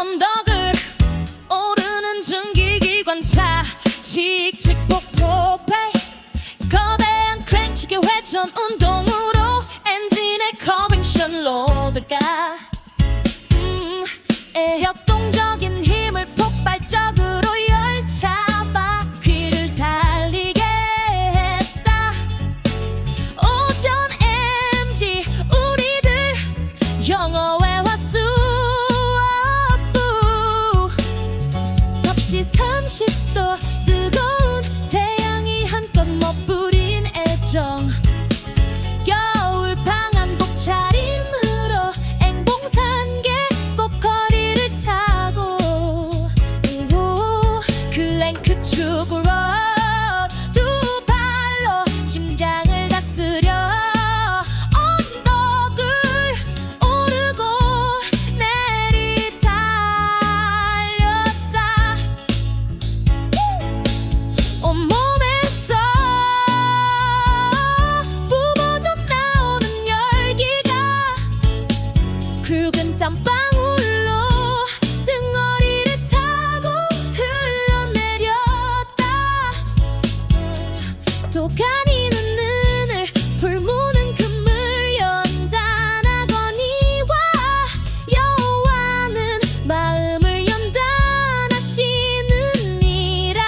언덕을 오르는 증기기관차 직직 폭포배. 거대한 크랭 축의 회전 운동으로 엔진의 커빙션 로드가 섭씨 30도 뜨거운 땀방울로 등어리를 타고 흘러내렸다. 도가니는 눈을 돌무는 금물 연단하거니와 여호와는 마음을 연단하시느니라.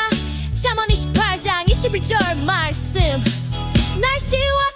잠언 28장 21절 말씀. 날씨와